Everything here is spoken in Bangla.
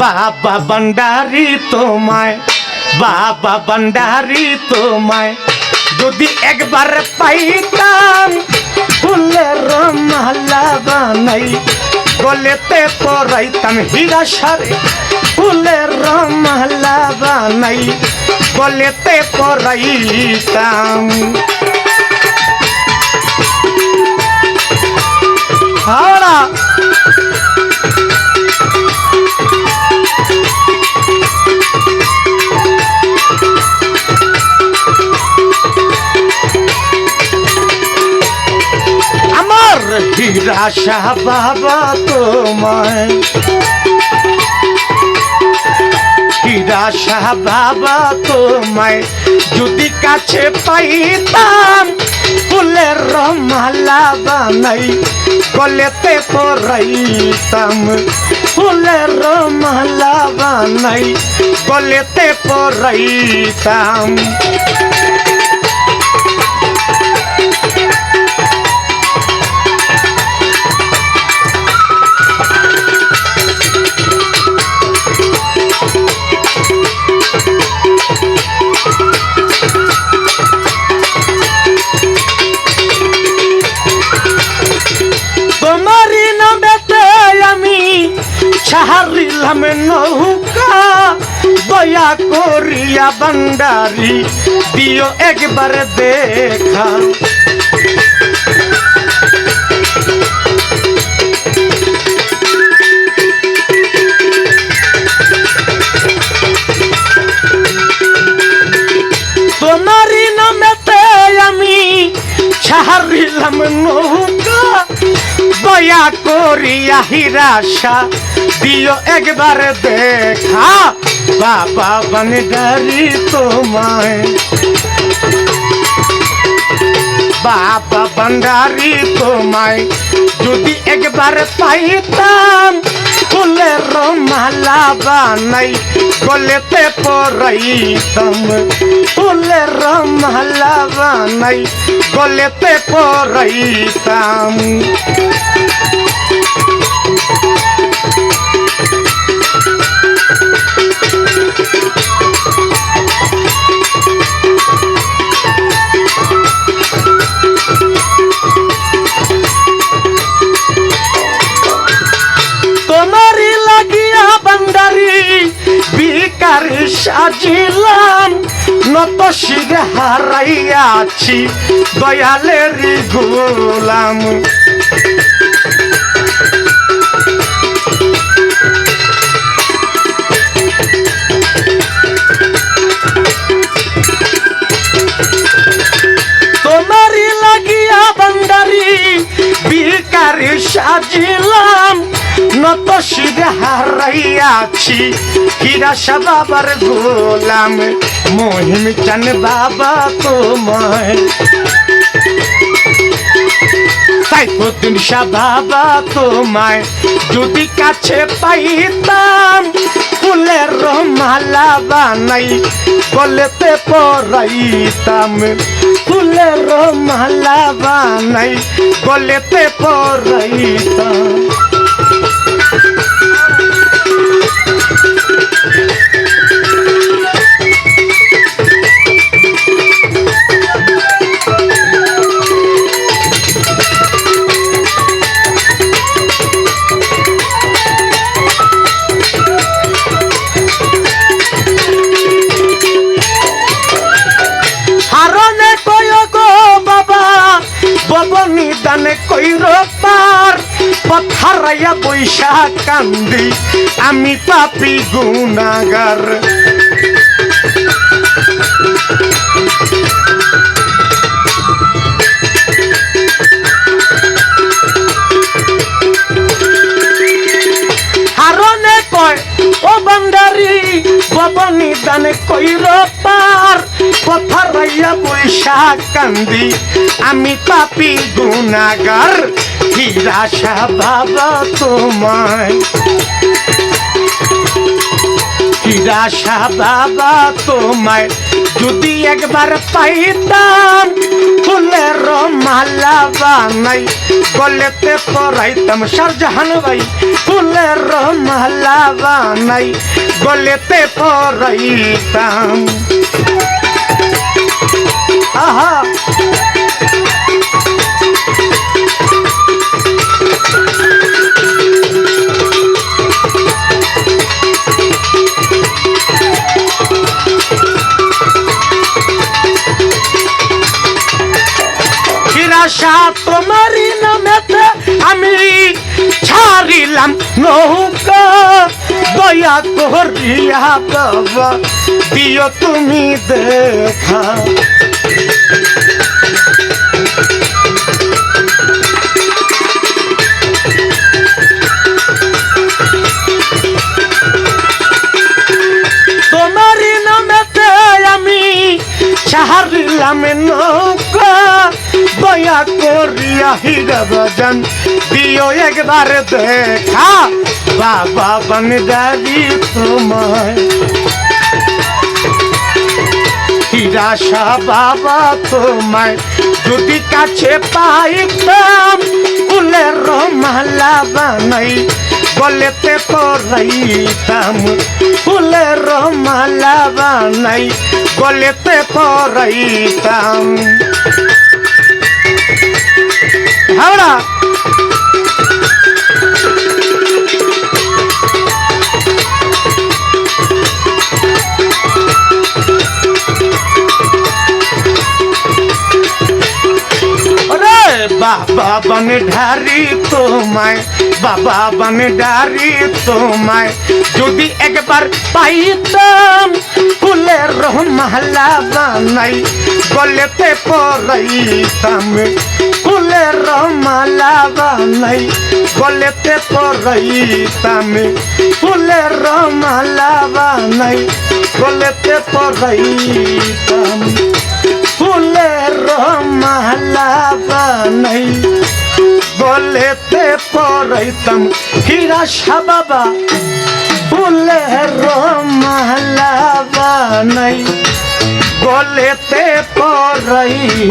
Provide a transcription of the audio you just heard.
বাবা ভান্ডারি তোমায়, বাবা ভান্ডারি তোমায়। যদি একবার পাইতাম ফুলের মালা বানাই, গলেতে পরাইতাম হীরা সারে। ফুলের মালা বানাই, গলেতে পরাইতাম। হাওড়া হীরা শাহ বাবা তোমায়। শাহ বাবা তোমায়। যদি কাছে পাইতাম, ফুলের মালা বানাই, গলেতে পরাইতাম। ফুলের মালা বানাই, গলেতে পরাইতাম। ছাড়িলাম নৌকা, দয়া করিয়া বান্ডারি দিও একবার দেখা। তোমারই নামেতে আমি ছাড়িলাম নৌকা, দয়া করিয়া হিরাশা দিও একবার দেখা। বাবা বানগারি তোমায়। বাবা ভান্ডারি তোমায়। যদি একবার পাইতাম, ফুলের মালা বানাই, গলেতে পরাইতাম। ফুলের মালা বানাই, গলেতে পরাইতাম। সাজিলাম নত শিরে হারাইয়াছি দয়ালের গোলাম। শিরে হারাইয়াছি হিরাশা বাবার গোলাম, মহিম চান বাবা তোমায়। সাইফুদ্দিন শাহ বাবা তোমায়, যদি কাছে পাইতাম, ফুলের মালা বানাই গলেতে পরাইতাম। ফুলের মালা বানাই গলেতে পরাইতাম। পার পথারাইয়া বৈশাখ কান্দি আমি পাপি গুনাগার হারনে কয় ও বান্ডারি ববনি কইর পথারাইয়া বৈশাখ কান্দি, আমি পাপি গুনাগার হিরাশা বাবা তোমায়। হিরাশা বাবা তোমায় যদি একবার পাইতাম, ফুলের মালা বানাই, গলেতে পরাইতাম শাহজাহান ভাই। ফুলের মালা বানাই, গলেতে পরাইতাম। হিরাশা তোমারই নামেতে আমি ছাড়িলাম নৌকা। দয়া করিয়া বাবা দিও তুমি দেখা। ছাড়িলাম নৌকা দয়া করিয়া হিরা বাজান দিও একবার দেখা বাবা বনগারি তোমায়। হিরাশা বাবা, তোমায় যদি কাছে পাইতাম, ফুলের মালা বানাই বলেতে পরাইতাম। ফুলের মালা বানাই বলেতে পরাইতাম। হাওড়া! বাবা বন ঢারি তোমায়, বাবা বন ঢারি তোমায়। যদি একবার পাইতাম, ফুলের মালা বানাই, গলেতে পরাইতাম, ফুলের মালা বানাই, গলেতে পরাইতাম, ফুলের মালা বানাই, গলেতে পরাইতাম, ফুলের মালা বানাই বলেতে পরাইতাম হীরা বাবা ফুলের মালা বানাই বলেতে পরাইতাম